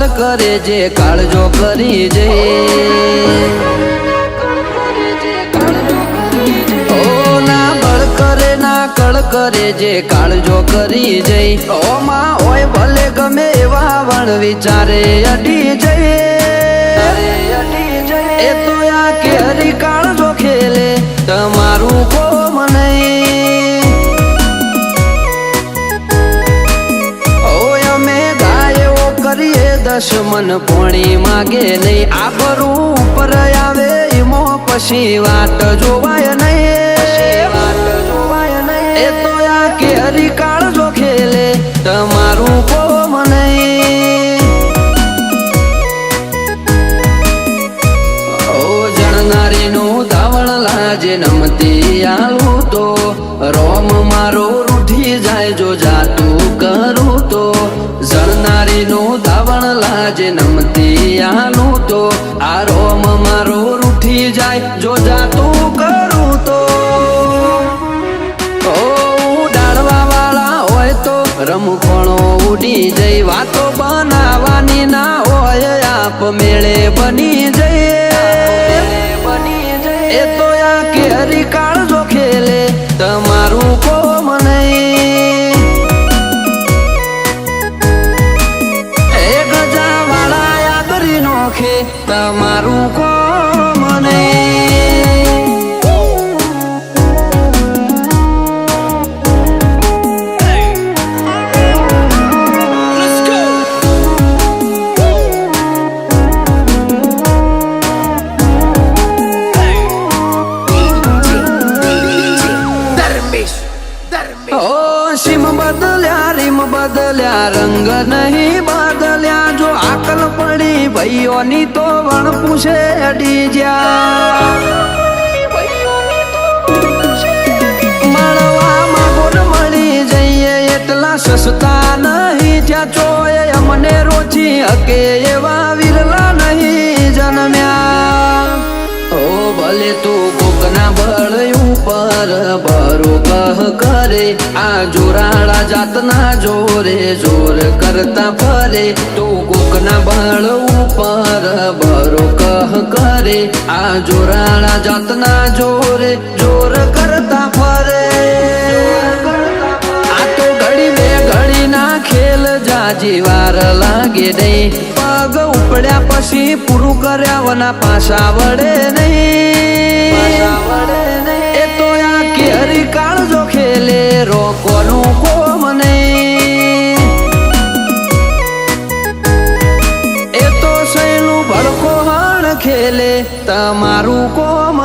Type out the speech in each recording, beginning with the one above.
કરે જે કાળજો કરી જે કરે જે કાળજો કરી જઈ ઓમાં હોય ભલે ગમે એવા વણ વિચારે અડી જઈ એ તો દશમન પોણી માગે નહીં. આબરૂ ઉપર આવે ઈમો પછી વાત જોવાય નહીં. જણનારીનું ધાવણ લાજે નમતી આલું તો. રોમ મારો રૂઠી જાય જો જાતું કરું તો. જણનારીનું ધાવણ નમતી આલું તો, આ રોમ મારો રૂઠી જાય, જો જાતું કરું તો. ઉડાડવા વાળા હોય તો રમખોણો ઉડી જઈ વાતો બનાવવાની ના હોય, આપ મેળે બની બદલ્યા રંગ નહીં બદલ્યા જો આકલ પડી ભાઈઓની તો વણ પૂછે અડી જ્યા. સસ્તા નહીં. જ્યાં ચોય અમને રોચી હકે એવા વિરલા નહીં જન્મ્યા. ઓ ભલે તું કોકના બળ ઉપર બરો કહ કરે, આ જોરાળા જાતના જોરે, જોર કરતા ફરે, તો કોકના બળ ઉપર બરો કહ કરે, આ જોરાળા જાતના જોરે, જોર કરતા ફરે. આ તો ઘડી બે ઘડી ના ખેલ જાજી વાર લાગે નહીં. પગ ઉપડ્યા પછી પૂરું કર્યા વના પાછા વડે નહીં. ખેલે તમારું કોમ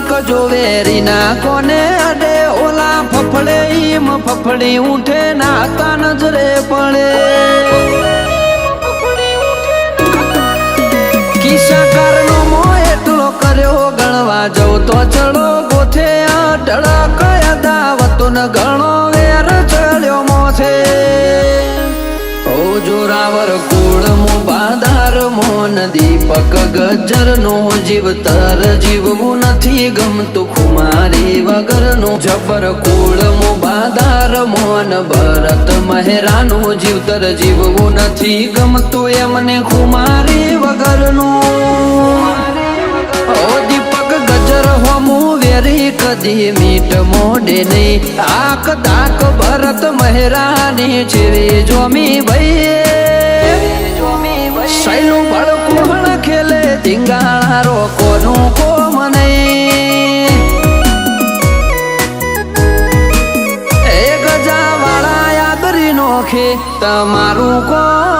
વથોની ડણક ના કોને અડે ઓલા ફફડે, ઈમ ફફડી ઉઠે નાતા નજરે પડે. કિસ્સા કારનો મો એટલો કર્યો, ગણવા જવ તો ચડો ન ગણો વેર ચડ્યો મોથે ઓ જોરાવર કુળ મો દીપક ગજર નો જીવતર જીવવું નથી ગમતું. ખુમારી વગરનો જબર કુળ મો બાધાર મોન ભરત મહેરાનો જીવતર જીવવું નથી ગમતું એમને. ખુમારી વગરનું. દીપક ગજર હોમું વેરી, કદી મીટ મોડે નહીં. આક દાક ભરત મહેરાની જેવી જોમી ભાઈ. યાદરી તમારું નહીં